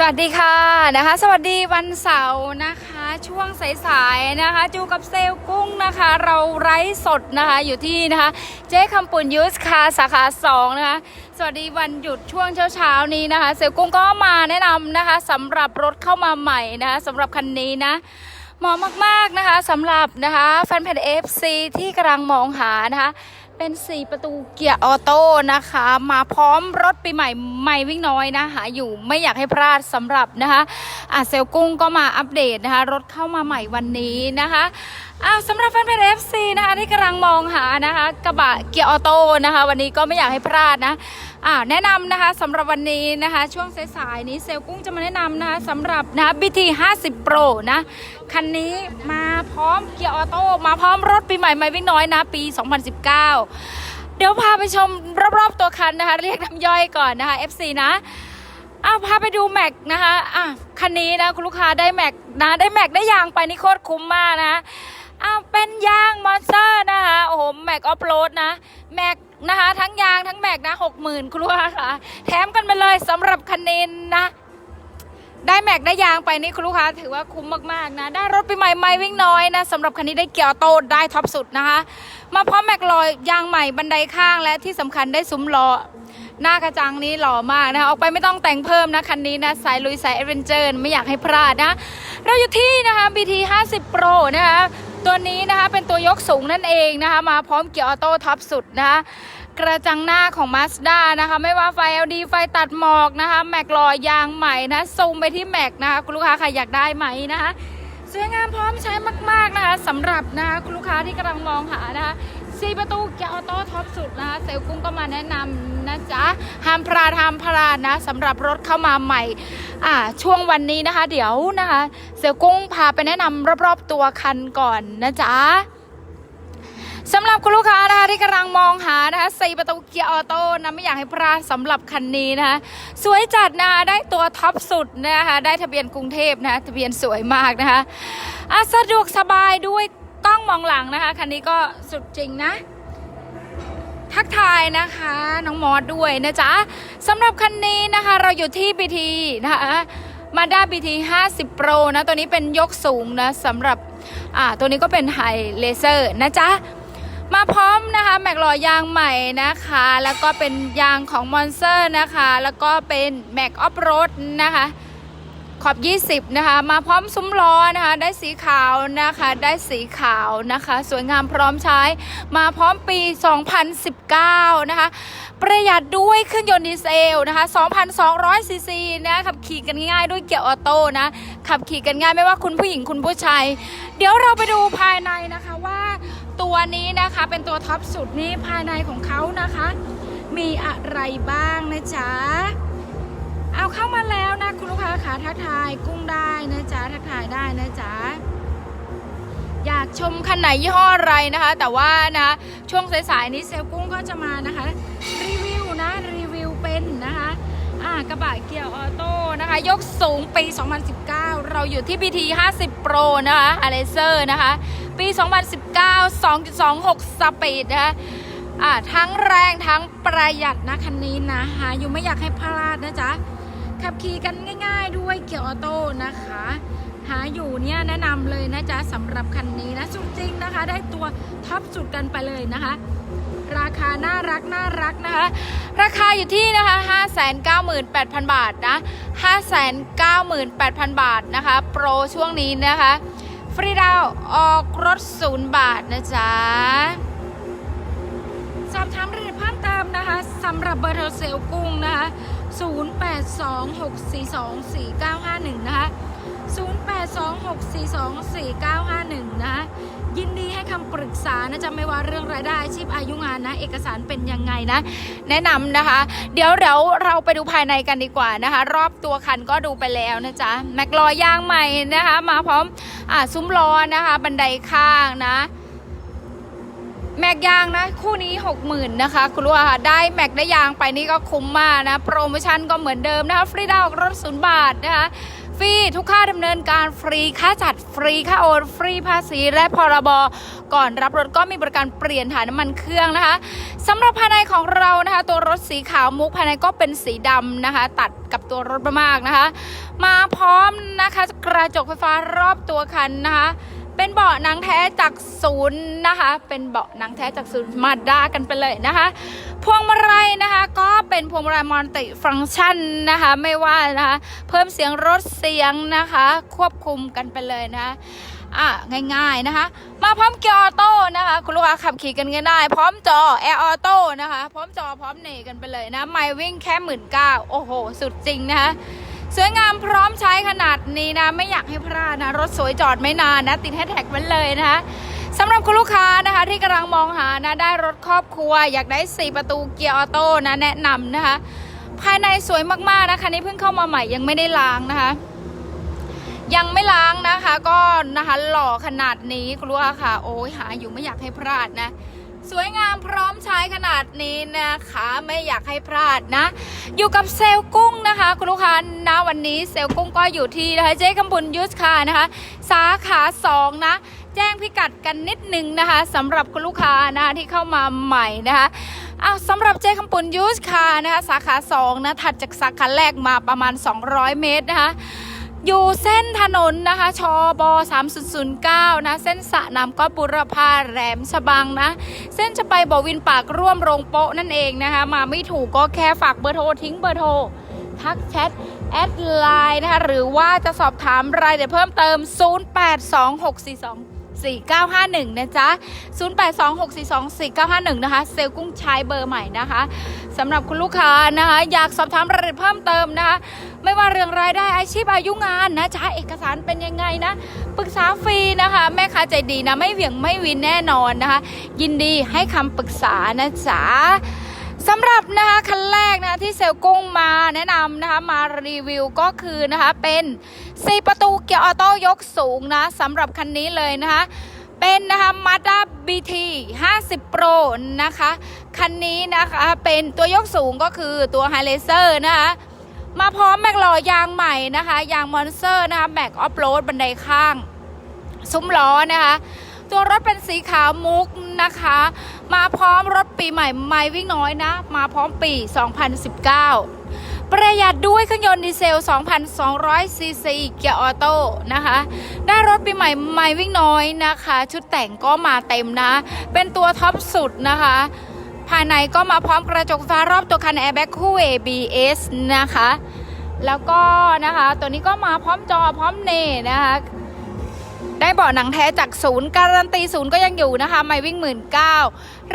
สวัสดีค่ะนะคะ สวัสดีวันเสาร์นะคะ ช่วงสายๆนะคะ จูกับเซลลกุ้งนะคะ เราไร้สดนะคะอยู่ที่นะคะ เจ๊คำปุ่นยูสคาสาขา2นะคะสวัสดีวันหยุดช่วงเช้าๆนี้นะคะ เซลลกุ้งก็มาแนะนำนะคะสำหรับรถเข้ามาใหม่นะคะสำหรับคันนี้นะเหมาะมากๆนะคะสำหรับนะคะแฟนเพจ FC ที่กำลังมองหานะคะ เป็น4ประตูเกียร์ออโต้นะคะ มาพร้อมรถปีใหม่ใหม่วิ่งน้อยนะหาอยู่ไม่อยากให้พลาดสำหรับนะคะอะเซลกุ้งก็มาอัปเดตนะคะ รถเข้ามาใหม่วันนี้นะคะ อ้าวสำหรับแฟนเพจ FC นะคะที่กำลังมองหานะคะกระบะเกียร์ออโต้นะคะ วันนี้ก็ไม่อยากให้พลาดนะอ่าแนะนำนะคะสำหรับวันนี้นะคะ ช่วงสายๆนี้เซลกุ้งจะมาแนะนำนะคะสำหรับนะ BT 50 Pro นะคันนี้มาพร้อมเกียร์ออโต้มาพร้อมรถปีใหม่ใหม่วิ่งน้อยนะปี 2019 เดี๋ยวพาไปชมรอบๆตัวคันนะคะ เรียกน้ำย่อยก่อนนะคะ FC นะอ้าวพาไปดูแม็กนะคะอะคันนี้นะคุณลูกค้าได้แม็กนะได้แม็กได้ยางไปนี่โคตรคุ้มมากนะ อ้าวเป็นยางมอนสเตอร์นะคะโอ้โหแม็กออฟโรดนะแม็กนะคะทั้งยางทั้งแม็กนะหกหมื่นคุณลูกค้าค่ะ แถมกันมาเลยสำหรับคันนี้นะ ได้แม็กได้ยางไปนี่คุณลูกค้าถือว่าคุ้มมากๆนะ ได้รถปีใหม่ไม่วิ่งน้อยนะสำหรับคันนี้ได้เกียร์โตได้ท็อปสุดนะคะ มาพร้อมแม็กลอยยางใหม่บันไดข้างและที่สำคัญได้ซุ้มล้อหน้ากระจังนี้หล่อมากนะคะออกไปไม่ต้องแต่งเพิ่มนะคันนี้นะสายลุยสายเอเวนเจอร์ไม่อยากให้พลาดนะ เราอยู่ที่นะคะ BT 50 Pro นะคะ ตัวนี้นะคะเป็นตัวยกสูงนั่นเองนะคะ มาพร้อมเกียร์ออโต้ท็อปสุดนะคะกระจังหน้าของ Mazda นะคะ ไม่ว่าไฟ LED ไฟตัดหมอกนะคะแม็กลอยยางใหม่นะซูมไปที่แม็กนะคะคุณลูกค้าใครอยากได้ไหมนะคะสวยงามพร้อมใช้มาก ๆนะคะสำหรับนะคะคุณลูกค้าที่กำลังมองหานะคะ ซีประตูเกียร์ออโต้ท็อปสุดนะเซลกุ้งก็มาแนะนำนะจ๊ะห้ามพลาดห้ามพลาดนะสำหรับรถเข้ามาใหม่อ่าช่วงวันนี้นะคะ เดี๋ยวนะคะเซลกุ้งพาไปแนะนำรอบๆตัวคันก่อนนะจ๊ะสำหรับคุณลูกค้านะคะที่กำลังมองหานะคะสี่ประตูเกียร์ออโต้นะไม่อยากให้พลาดสำหรับคันนี้นะคะสวยจัดนะได้ตัวท็อปสุดนะคะได้ทะเบียนกรุงเทพนะทะเบียนสวยมากนะคะอะสะดวกสบายด้วย กล้องมองหลังนะคะคันนี้ก็สุดจริงนะทักทายนะคะน้องมอสด้วยนะจ๊ะสำหรับคันนี้นะคะเราอยู่ที่ BT นะคะมาด้า BT 50 Pro นะตัวนี้เป็นยกสูงนะสำหรับอ่าตัวนี้ก็เป็นไฮเลเซอร์นะจ๊ะมาพร้อมนะคะแม็กลอยยางใหม่นะคะ แล้วก็เป็นยางของมอนเซอร์นะคะ แล้วก็เป็นแม็กออฟโรดนะคะ ขอบ 20 นะคะ มาพร้อมซุ้มล้อนะคะ ได้สีขาวนะคะ ได้สีขาวนะคะ สวยงามพร้อมใช้ มาพร้อมปี 2019 นะคะ ประหยัดด้วยเครื่องยนต์ดีเซลนะคะ 2,200 ซีซีนะ ขับขี่กันง่ายด้วยเกียร์ออโต้นะ ขับขี่กันง่ายไม่ว่าคุณผู้หญิงคุณผู้ชาย เดี๋ยวเราไปดูภายในนะคะว่าตัวนี้นะคะเป็นตัวท็อปสุดนี้ภายในของเขานะคะ มีอะไรบ้างนะจ๊ะ เอาเข้ามาแล้วนะคุณลูกค้าขาทักทายกุ้งได้นะจ๊ะทักทายได้นะจ๊ะอยากชมคันไหนยี่ห้ออะไรนะคะ แต่ว่านะช่วงสายๆนี้เซลกุ้งก็จะมานะคะ รีวิวนะรีวิวเป็นนะคะอ่ากระบะเกียร์ออโต้นะคะ ยกสูงปี 2019 เราอยู่ที่ BT 50 Pro นะคะอเลเซอร์นะคะ ปี 2019 2.26 สปีดนะคะอ่าทั้งแรงทั้งประหยัดนะคันนี้นะหาอยู่ไม่อยากให้พลาดนะจ๊ะ ขับขี่กันง่าย ๆ ด้วยเกียร์ออโต้นะคะ หาอยู่เนี่ยแนะนำเลยนะจ๊ะสำหรับคันนี้นะสุดจริงนะคะ ได้ตัวท็อปสุดกันไปเลยนะคะ ราคาน่ารักน่ารักนะคะ ราคาอยู่ที่นะคะ 598,000 บาทนะ 598,000 บาทนะคะ โปรช่วงนี้นะคะ ฟรีดาวออกรถศูนย์บาทนะจ๊ะสอบถามรายละเอียดเพิ่มเติมนะคะสำหรับเบอร์โทรเซลกุ้งนะคะ 0826424951 นะคะ 0826424951 นะคะ ยินดีให้คำปรึกษานะจ๊ะไม่ว่าเรื่องรายได้อาชีพอายุงานนะ เอกสารเป็นยังไงนะ แนะนำนะคะ เดี๋ยวเดี๋ยวเราไปดูภายในกันดีกว่านะคะ รอบตัวคันก็ดูไปแล้วนะจ๊ะ แม็กลอยยางใหม่นะคะ มาพร้อมอ่าซุ้มล้อนะคะ บันไดข้างนะ แม็กยางนะ คู่นี้ 60,000นะคะ คุณลูกค้าได้แม็กได้ยางไปนี่ก็คุ้มมากนะ โปรโมชั่นก็เหมือนเดิมนะคะ ฟรีดาวน์รถศูนย์บาทนะคะฟรีทุกค่าดำเนินการฟรีค่าจัดฟรีค่าโอนฟรีภาษีและพรบก่อนรับรถก็มีบริการเปลี่ยนถ่ายน้ำมันเครื่องนะคะสำหรับภายในของเรานะคะ ตัวรถสีขาวมุกภายในก็เป็นสีดำนะคะ ตัดกับตัวรถมากๆนะคะ มาพร้อมนะคะกระจกไฟฟ้ารอบตัวคันนะคะ เป็นเบาะหนังแท้จากศูนย์นะคะ เป็นเบาะหนังแท้จากศูนย์มาด้ากันไปเลยนะคะ พวงมาลัยนะคะ ก็เป็นพวงมาลัยมัลติฟังก์ชันนะคะ ไม่ว่านะคะ เพิ่มเสียงรถเสียงนะคะ ควบคุมกันไปเลยนะคะอะง่ายๆนะคะ มาพร้อมเกียร์ออโต้นะคะ คุณลูกค้าขับขี่กันก็ได้ พร้อมจอแอร์ออโต้นะคะ พร้อมจอพร้อมเนกันไปเลยนะ ไม่วิ่งแค่หมื่นเก้าโอ้โห สุดจริงนะคะ สวยงามพร้อมใช้ขนาดนี้นะ ไม่อยากให้พลาดนะ รถสวยจอดไม่นานนะ ติดแฮชแท็กไว้เลยนะคะสำหรับคุณลูกค้านะคะที่กำลังมองหานะได้รถครอบครัว อยากได้ 4 ประตูเกียร์ออโต้นะแนะนำนะคะ ภายในสวยมากๆนะคะนี่เพิ่งเข้ามาใหม่ยังไม่ได้ล้างนะคะ ยังไม่ล้างนะคะ ก็นะคะหล่อขนาดนี้คุณลูกค้าค่ะโอ้ยหาอยู่ไม่อยากให้พลาดนะ สวยงามพร้อมใช้ขนาดนี้นะคะ ไม่อยากให้พลาดนะ อยู่กับเซลกุ้งนะคะคุณลูกค้านะวันนี้เซลกุ้งก็อยู่ที่นะคะเจ๊คำบุญยุทธคานะคะ สาขา2นะแจ้งพิกัดกันนิดนึงนะคะสำหรับคุณลูกค้านะคะที่เข้ามาใหม่นะคะอ้าวสำหรับเจ๊คำปุนยูสคานะคะสาขา2นะถัดจากสาขาแรกมาประมาณ 200 เมตรนะคะ อยู่เส้นถนนนะคะชบ3009 นะ เส้นสะน้ำก็บุรพาแหลมฉบังนะ เส้นจะไปบ่อวินปากร่วมโรงโป๊ะนั่นเองนะคะ มาไม่ถูกก็แค่ฝากเบอร์โทรทิ้งเบอร์โทร ทักแชทแอดไลน์นะคะ หรือว่าจะสอบถามรายละเอียดเพิ่มเติม 082642 4951 นะจ๊ะ 0826424951 นะคะ เซลลกุ้งใช้เบอร์ใหม่นะคะ สำหรับคุณลูกค้านะคะ อยากสอบถามรายละเอียดเพิ่มเติมนะคะ ไม่ว่าเรื่องรายได้อาชีพอายุงานนะจ๊ะเอกสารเป็นยังไงนะปรึกษาฟรีนะคะ แม่ค้าใจดีนะ ไม่เหวี่ยงไม่วินแน่นอนนะคะ ยินดีให้คำปรึกษานะจ๊ะสำหรับนะคะคันแรกนะที่เซลลกุ้งมาแนะนำนะคะมารีวิวก็คือนะคะเป็น4ประตูเกียร์ออโต้ยกสูงนะสำหรับคันนี้เลยนะคะ เป็นนะคะ Mazda BT 50 Pro นะคะ คันนี้นะคะ เป็นตัวยกสูงก็คือตัว h i g h l a s e r นะคะมาพร้อมแม็กล้อยางใหม่นะคะยางมอนสเตอร์นะคะแม็กออฟโรดบันไดข้าง ซุ้มล้อนะคะ ตัวรถเป็นสีขาวมุกนะคะ มาพร้อมรถปีใหม่ไม่วิ่งน้อยนะ มาพร้อมปี 2019 ประหยัดด้วยเครื่องยนต์ดีเซล 2,200 ซีซีเกียร์ออโต้นะคะ ได้รถปีใหม่ไม่วิ่งน้อยนะคะ ชุดแต่งก็มาเต็มนะ เป็นตัวท็อปสุดนะคะ ภายในก็มาพร้อมกระจกฟ้ารอบตัวคันแอร์แบ็กคู่ ABS นะคะ แล้วก็นะคะ ตัวนี้ก็มาพร้อมจอพร้อมเนนะคะ ได้เบาะหนังแท้จากศูนย์การันตีศูนย์ก็ยังอยู่นะคะ ไม่วิ่งหมื่นเก้า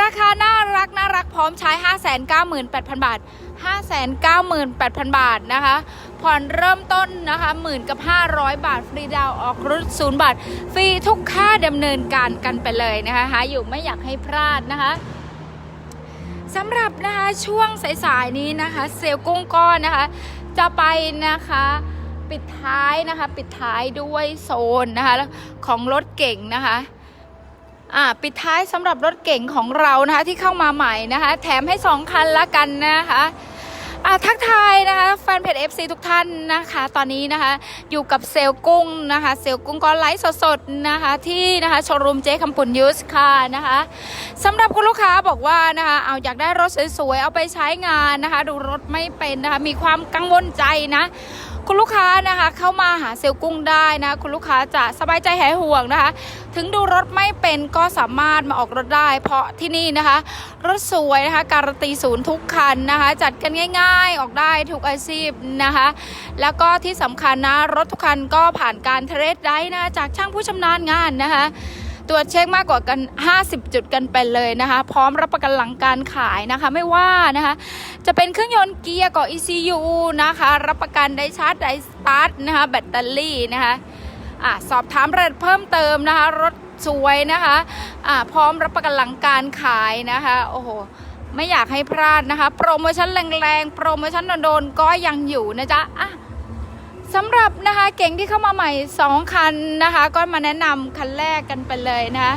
ราคาน่ารักน่ารักพร้อมใช้ 5 9 8 0 0 0 บาท 5 9 8 0 0 0 บาทนะคะ ผ่อนเริ่มต้นนะคะหมื่นกับ 500 บาท ฟรีดาวออกรถศูนย์บาท ฟรีทุกค่าดำเนินการกันไปเลยนะคะหาอยู่ไม่อยากให้พลาดนะคะ สำหรับนะคะช่วงสายๆนี้นะคะ เซลลกุ้งก้อนนะคะ จะไปนะคะปิดท้ายนะคะ ปิดท้ายด้วยโซนนะคะของรถเก่งนะคะอ่าปิดท้ายสำหรับรถเก่งของเรานะคะที่เข้ามาใหม่นะคะ แถมให้สองคันละกันนะคะอ่า ทักทายนะคะแฟนเพจ FC ทุกท่านนะคะ ตอนนี้นะคะอยู่กับเซลกุ้งนะคะ เซลลกุ้งก็ไลฟ์สดๆนะคะที่นะคะโชว์รูมเจ๊คำปุ่นยูสค่ะนะคะสำหรับคุณลูกค้าบอกว่านะคะเอาอยากได้รถสวยๆ เอาไปใช้งานนะคะ ดูรถไม่เป็นนะคะ มีความกังวลใจนะ คุณลูกค้านะคะเข้ามาหาเซลลกุ้งได้นะ คุณลูกค้าจะสบายใจหายห่วงนะคะ ถึงดูรถไม่เป็นก็สามารถมาออกรถได้ เพราะที่นี่นะคะ รถสวยนะคะ การันตีศูนย์ทุกคันนะคะ จัดกันง่ายๆออกได้ทุกอาชีพนะคะ แล้วก็ที่สำคัญนะ รถทุกคันก็ผ่านการเทรดได้นะ จากช่างผู้ชำนาญงานนะคะ ตรวจเช็คมากกว่ากัน 50 จุดกันไปเลยนะคะ พร้อมรับประกันหลังการขายนะคะไม่ว่านะคะ จะเป็นเครื่องยนต์เกียร์ก่อ ECU นะคะ รับประกันได้ชาร์จได้สตาร์ทนะคะแบตเตอรี่นะคะอะสอบถามรายละเอียดเพิ่มเติมนะคะ รถสวยนะคะอะพร้อมรับประกันหลังการขายนะคะโอ้โหไม่อยากให้พลาดนะคะ โปรโมชั่นแรงๆ โปรโมชั่นโดนๆก็ยังอยู่นะจ๊ะอะ สำหรับนะคะเก่งที่เข้ามาใหม่ 2 คันนะคะ ก็มาแนะนำคันแรกกันไปเลยนะ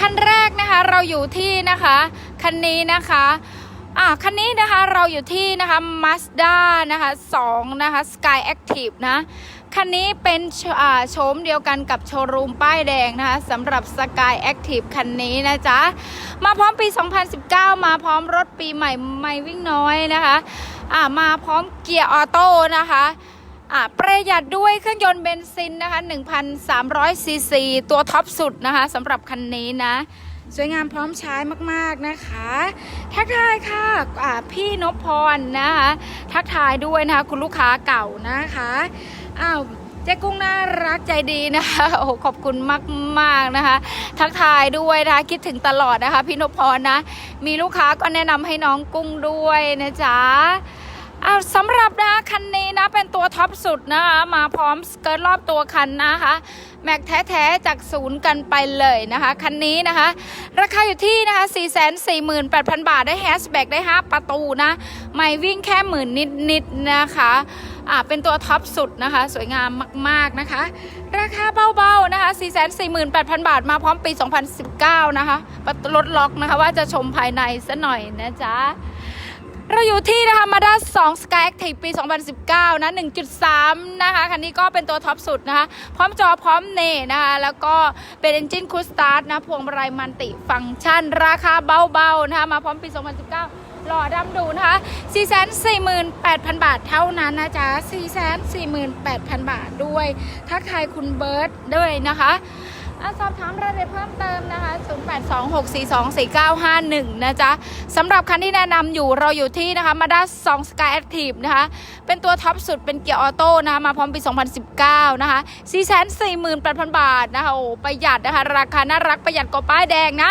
คันแรกนะคะเราอยู่ที่นะคะคันนี้นะคะอะคันนี้นะคะเราอยู่ที่นะคะ Mazda นะคะ2นะคะ Sky Active นะคันนี้เป็นโฉอ่าโฉมเดียวกันกับโชว์รูมป้ายแดงนะคะสำหรับ Sky Active คันนี้นะจ๊ะมาพร้อมปี 2019 มาพร้อมรถปีใหม่ไม่วิ่งน้อยนะคะ อ่ามาพร้อมเกียร์ออโต้นะคะอ่าประหยัดด้วยเครื่องยนต์เบนซินนะคะ1,300ซีซีตัวท็อปสุดนะคะสำหรับคันนี้นะสวยงามพร้อมใช้มากๆนะคะ ทักทายค่ะะพี่นพพรนะคะ ทักทายด้วยนะคะ คุณลูกค้าเก่านะคะอ้าว เจ๊กุ้งน่ารักใจดีนะคะโอ้โหขอบคุณมากๆนะคะ ทักทายด้วยนะคะคิดถึงตลอดนะคะ พี่นพพรนะ มีลูกค้าก็แนะนำให้น้องกุ้งด้วยนะจ๊ะ อาสำหรับนะคะคันนี้นะเป็นตัวท็อปสุดนะคะมาพร้อมสเกิร์ตรอบตัวคันนะคะแม็กแท้ๆจากศูนย์กันไปเลยนะคะ คันนี้นะคะ ราคาอยู่ที่นะคะ 448,000 บาทได้แฮชแบ็กได้ 5 ประตูนะ ไม่วิ่งแค่หมื่นนิดๆนะคะอ่าเป็นตัวท็อปสุดนะคะ สวยงามมากๆนะคะ ราคาเบาๆนะคะ 448,000 บาทมาพร้อมปี 2019 นะคะรถล็อกนะคะว่าจะชมภายในซะหน่อยนะจ๊ะ เราอยู่ที่นะคะมาด้า2 Sky Active ปี 2019 นะ 1.3 นะคะ คันนี้ก็เป็นตัวท็อปสุดนะคะ พร้อมจอพร้อมเน่นะคะ แล้วก็เป็น Engine Cruise Start นะ พวงมาลัยมันติฟังก์ชัน ราคาเบาๆนะคะ มาพร้อมปี 2019 หล่อดำดูนะคะ 448,000 บาทเท่านั้นนะจ๊ะ 448,000 บาทด้วย ทักทายคุณเบิร์ตด้วยนะคะ สอบถามรายละเอียดเพิ่มเติมนะคะ 0826424951 นะจ๊ะสำหรับคันที่แนะนำอยู่เราอยู่ที่นะคะมาด้า2 Sky Active นะคะ เป็นตัวท็อปสุดเป็นเกียร์ออโต้นะคะ มาพร้อมปี 2019 นะคะ 448,000 บาทนะคะ โอ้ประหยัดนะคะ ราคาน่ารักประหยัดกว่าป้ายแดงนะ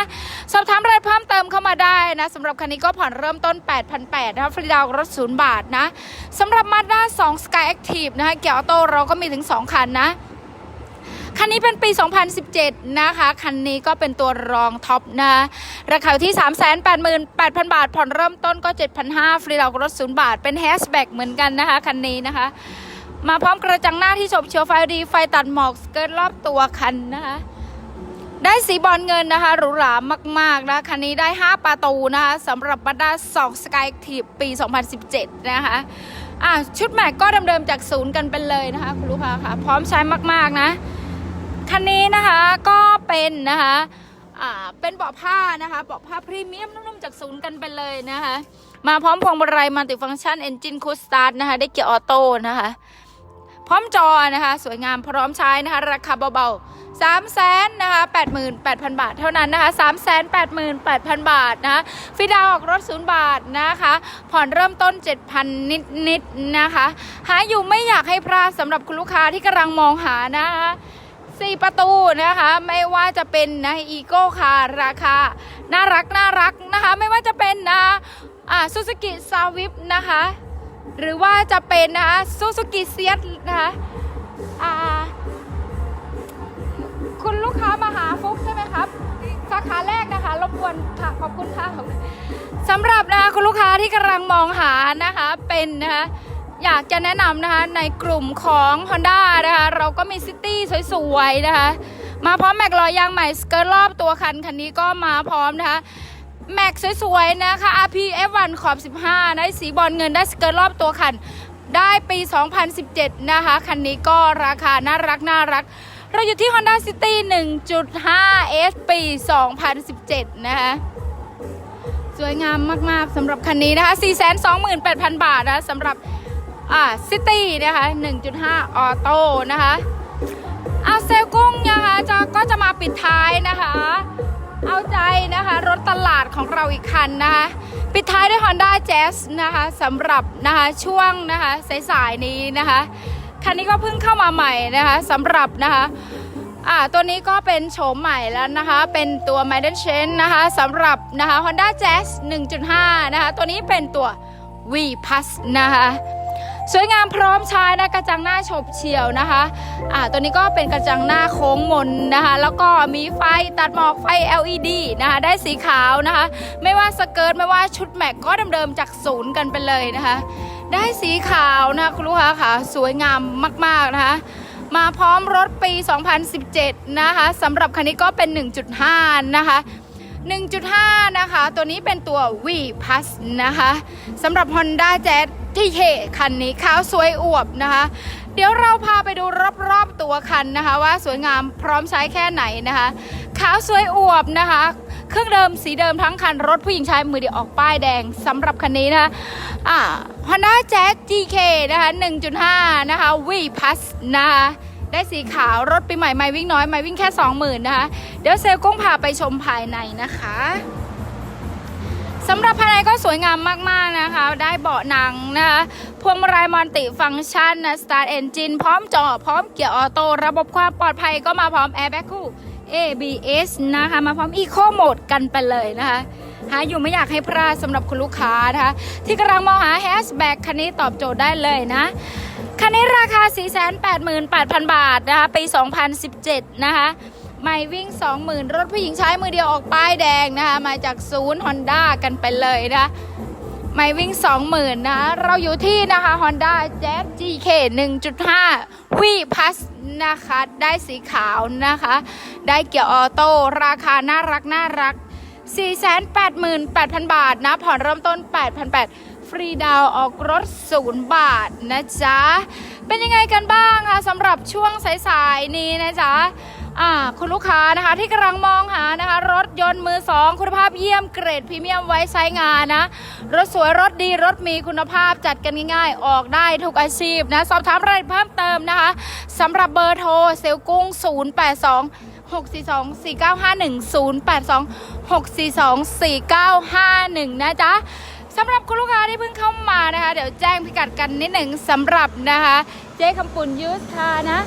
สอบถามรายละเอียดเพิ่มเติมเข้ามาได้นะสำหรับคันนี้ก็ผ่อนเริ่มต้น 8,800นะคะฟรีดาวน์รถศูนย์บาทนะสำหรับมาด้า2 Sky Active นะคะ เกียร์ออโต้เราก็มีถึง 2 คันนะ คันนี้เป็นปี 2017 นะคะ คันนี้ก็เป็นตัวรองท็อปนะ ราคาที่ 388,000 บาท ผ่อนเริ่มต้นก็ 7,500 ฟรีดาวน์รถศูนย์บาท เป็นแฮชแบ็กเหมือนกันนะคะ คันนี้นะคะ มาพร้อมกระจังหน้าที่ฉบเฉียวไฟดี ไฟตัดหมอกสเกิร์ตรอบตัวคันนะคะได้สีบอลเงินนะคะหรูหรามากๆนะคันนี้ได้ 5 ประตูนะคะสำหรับบัตด้า2 Sky Active ปี 2017 นะคะอะชุดแม็กก็เดิมๆจากศูนย์กันไปเลยนะคะ คุณลูกค้าค่ะ พร้อมใช้มากๆนะ คันนี้นะคะก็เป็นนะคะเป็นเบาะผ้านะคะเบาะผ้าพรีเมียมนุ่มๆจากศูนย์กันไปเลยนะคะ มาพร้อมพวงมาลัยมัลติฟังก์ชันเอนจินคูสตาร์ทนะคะ ได้เกียร์ออโต้นะคะ พร้อมจอนะคะ สวยงามพร้อมใช้นะคะ ราคาเบาๆ3 0 0แสนนะคะ88,000บาทเท่านั้นนะคะ3 8 8 0 0 0บาทนะคะฟรีดาวน์ออกรถศูนย์บาทนะคะ ผ่อนเริ่มต้น7,000นิดๆนะคะ หาอยู่ไม่อยากให้พลาดสำหรับคุณลูกค้าที่กำลังมองหานะคะ สี่ประตูนะคะ ไม่ว่าจะเป็นนะอีโก้คาราคา น่ารักน่ารักนะคะ ไม่ว่าจะเป็นนะอ่าซูซูกิซาวิปนะคะ หรือว่าจะเป็นนะคะซูซูกิเซียสนะคะอ่าคุณลูกค้ามาหาฟุกใช่ไหมครับ สาขาแรกนะคะรบกวนค่ะขอบคุณค่ะสำหรับนะคะคุณลูกค้าที่กำลังมองหานะคะเป็นนะคะ อยากจะแนะนำนะคะในกลุ่มของ Honda นะคะ เราก็มีซิตี้สวยๆนะคะ มาพร้อมแม็กลอยยางใหม่สเกิร์ตรอบตัวคันคันนี้ก็มาพร้อมนะคะแม็กสวยๆนะคะ RP F1 ขอบ 15 ได้สีบอลเงินได้สเกิร์ตรอบตัวคัน ได้ปี 2017 นะคะ คันนี้ก็ราคาน่ารักน่ารัก เราอยู่ที่ Honda City 1.5 S ปี 2017 นะคะสวยงามมากๆสำหรับคันนี้นะคะ 428,000 บาทนะสำหรับ อ่าซิตี้นะคะ1.5 ออโต้นะคะเอาเซลกุ้งนะคะจะก็จะมาปิดท้ายนะคะ เอาใจนะคะรถตลาดของเราอีกคันนะคะ ปิดท้ายด้วย Honda Jazz นะคะสำหรับนะคะช่วงนะคะสายๆนี้นะคะ คันนี้ก็เพิ่งเข้ามาใหม่นะคะสำหรับนะคะอ่าตัวนี้ก็เป็นโฉมใหม่แล้วนะคะ เป็นตัว m a d e n c h a n นะคะสำหรับนะคะ Honda Jazz 1.5 นะคะ ตัวนี้เป็นตัว V Plus นะคะ สวยงามพร้อมใช้นะกระจังหน้าฉบเฉียวนะคะอ่าตัวนี้ก็เป็นกระจังหน้าโค้งมนนะคะ แล้วก็มีไฟตัดหมอกไฟ LED นะคะได้สีขาวนะคะ ไม่ว่าสเกิร์ตไม่ว่าชุดแม็กก็เดิมๆจากศูนย์กันไปเลยนะคะ ได้สีขาวนะคุณลูกค้าค่ะสวยงามมากๆนะคะมาพร้อมรถปี 2017 นะคะสำหรับคันนี้ก็เป็น 1.5 นะคะ 1.5 นะคะ ตัวนี้เป็นตัว V Plus นะคะสำหรับ Honda Jazz ที่เทคันนี้ขาวสวยอวบนะคะ เดี๋ยวเราพาไปดูรอบๆตัวคันนะคะ ว่าสวยงามพร้อมใช้แค่ไหนนะคะขาวสวยอวบนะคะ เครื่องเดิมสีเดิมทั้งคันรถผู้หญิงชายมือเดียวออกป้ายแดงสำหรับคันนี้นะคะอ่า Honda Jazz GK นะคะ 1.5 นะคะ V Plus นะคะได้สีขาวรถปีใหม่ไม่วิ่งน้อยไม่วิ่งแค่ 20,000นะคะ เดี๋ยวเซลกุ้งพาไปชมภายในนะคะ สำหรับภายในก็สวยงามมากๆนะคะ ได้เบาะหนังนะคะพวงมาลัยมัลติฟังก์ชันนะ Start Engine พร้อมจอพร้อมเกียร์ออโต้ระบบความปลอดภัยก็มาพร้อม Airbag คู่ ABS นะคะ มาพร้อม Eco Mode กันไปเลยนะคะหาอยู่ไม่อยากให้พลาดสำหรับคุณลูกค้านะคะ ที่กำลังมองหาแฮชแบ็กคันนี้ตอบโจทย์ได้เลยนะคันนี้ราคา 488,000 บาทนะคะปี 2017 นะคะ ไม่วิ่ง 20,000 รถผู้หญิงใช้มือเดียวออกป้ายแดงนะคะ มาจากศูนย์ Honda กันไปเลยนะไม่วิ่ง 20,000 นะ เราอยู่ที่นะคะ Honda Jazz GK 1.5 V Plus นะคะ ได้สีขาวนะคะ ได้เกียร์ออโต้ ราคาน่ารักน่ารัก 488,000 บาทนะ ผ่อนเริ่มต้น 8,800 ฟรีดาวออกรถ 0 บาทนะจ๊ะ เป็นยังไงกันบ้างคะสำหรับช่วงสายๆนี้นะจ๊ะ อ่าคุณลูกค้านะคะที่กำลังมองหานะคะ รถยนต์มือสองคุณภาพเยี่ยมเกรดพรีเมียมไว้ใช้งานนะ รถสวยรถดีรถมีคุณภาพจัดกันง่ายๆ ออกได้ทุกอาชีพนะ สอบถามรายละเอียดเพิ่มเติมนะคะสำหรับเบอร์โทรเซลกุ้ง 082 642 4951 082 642 4951 นะจ๊ะสำหรับคุณลูกค้าที่เพิ่งเข้ามานะคะ เดี๋ยวแจ้งพิกัดกันนิดหนึ่งสำหรับนะคะ เจ๊คำปุ่นยูสคานะ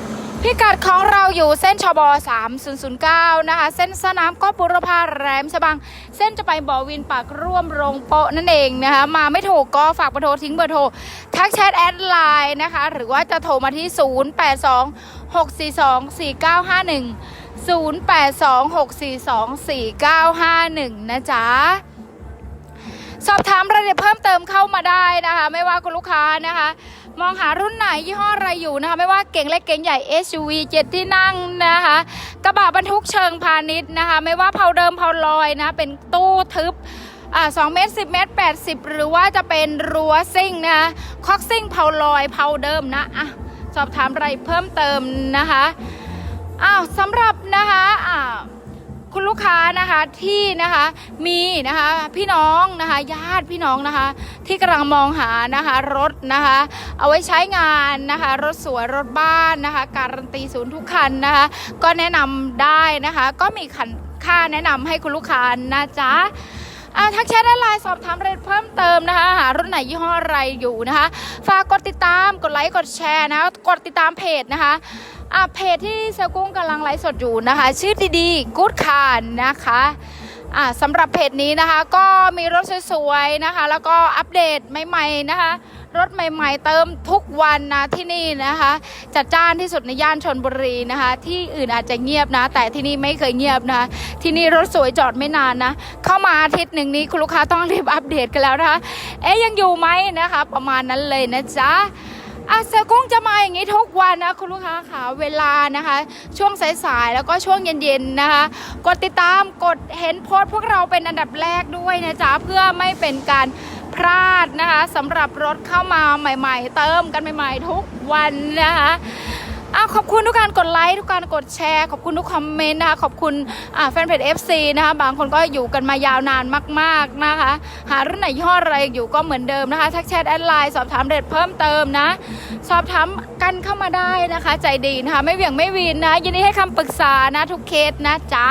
พิกัดของเราอยู่เส้นชบ3009 นะคะ เส้นสนามก็บุรพาแรมฉบัง เส้นจะไปบ่อวินปากร่วมโรงโปะนั่นเองนะคะ มาไม่ถูกก็ฝากเบอร์โทรทิ้งเบอร์โทร ทักแชทแอดไลน์นะคะ หรือว่าจะโทรมาที่ 082 642 4951 0826424951 นะจ๊ะสอบถามรายละเอียดเพิ่มเติมเข้ามาได้นะคะ ไม่ว่าคุณลูกค้านะคะ มองหารุ่นไหนยี่ห้ออะไรอยู่นะคะ ไม่ว่าเก่งเล็กเก่งใหญ่ SUV เจ็ดที่นั่งนะคะ กระบะบรรทุกเชิงพาณิชย์นะคะ ไม่ว่าเผาเดิมเผาลอยนะ เป็นตู้ทึบอ่าสองเมตรสิบเมตรแปดสิบหรือว่าจะเป็นรั้วซิ่งนะคะคอกซิ่งเผาลอยเผาเดิมนะอะสอบถามอะไรเพิ่มเติมนะคะอ้าวสำหรับนะคะอ่า คุณลูกค้านะคะที่นะคะมีนะคะพี่น้องนะคะญาติพี่น้องนะคะ ที่กำลังมองหานะคะรถนะคะ เอาไว้ใช้งานนะคะ รถสวยรถบ้านนะคะ การันตีศูนย์ทุกคันนะคะ ก็แนะนำได้นะคะ ก็มีคันค่าแนะนำให้คุณลูกค้านะจ๊ะอาทักแชทได้ไลน์สอบถามรายละเอียดเพิ่มเติมนะคะ หารุ่นไหนยี่ห้ออะไรอยู่นะคะ ฝากกดติดตามกดไลค์กดแชร์นะกดติดตามเพจนะคะ อะเพจที่เซลกุ้งกำลังไลฟ์สดอยู่นะคะ ชื่อดีๆกู๊ดคารนะคะอะสำหรับเพจนี้นะคะ ก็มีรถสวยๆนะคะ แล้วก็อัปเดตใหม่ๆนะคะ รถใหม่ๆเติมทุกวันนะที่นี่นะคะ จัดจ้านที่สุดในย่านชนบุรีนะคะ ที่อื่นอาจจะเงียบนะ แต่ที่นี่ไม่เคยเงียบนะที่นี่รถสวยจอดไม่นานนะ เข้ามาอาทิตย์หนึ่งนี้คุณลูกค้าต้องรีบอัปเดตกันแล้วนะคะ เอ๊ยยังอยู่ไหมนะคะ ประมาณนั้นเลยนะจ๊ะ อาเซกุ้งจะมาอย่างนี้ทุกวันนะคุณลูกค้าค่ะเวลานะคะ ช่วงสายๆแล้วก็ช่วงเย็นๆนะคะ กดติดตามกดเห็นโพสต์พวกเราเป็นอันดับแรกด้วยนะจ๊ะเพื่อไม่เป็นการพลาดนะคะสำหรับรถเข้ามาใหม่ ๆ เติมกันใหม่ ๆ ทุกวันนะคะ อะขอบคุณทุกการกดไลค์ทุกการกดแชร์ขอบคุณทุกคอมเมนต์นะคะขอบคุณแฟนเพจ FC นะคะบางคนก็อยู่กันมายาวนานมากๆนะคะ หารุ่นไหนยี่ห้ออะไรอยู่ก็เหมือนเดิมนะคะทักแชทแอดไลน์สอบถามเด็ดเพิ่มเติมนะ สอบถามกันเข้ามาได้นะคะ ใจดีนะคะ ไม่เหวี่ยงไม่วีนนะยินดีให้คำปรึกษานะทุกเคสนะจ๊ะ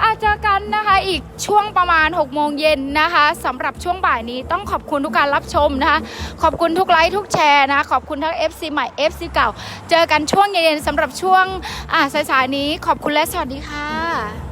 อาจเจอกันนะคะอีกช่วงประมาณ 6 โมงเย็นนะคะสำหรับช่วงบ่ายนี้ต้องขอบคุณทุกการรับชมนะคะ ขอบคุณทุกไลค์ทุกแชร์นะ ขอบคุณทั้ง FC ใหม่ FC เก่า เจอกันช่วงเย็นๆสำหรับช่วงอ่าสายๆนี้ขอบคุณและสวัสดีค่ะ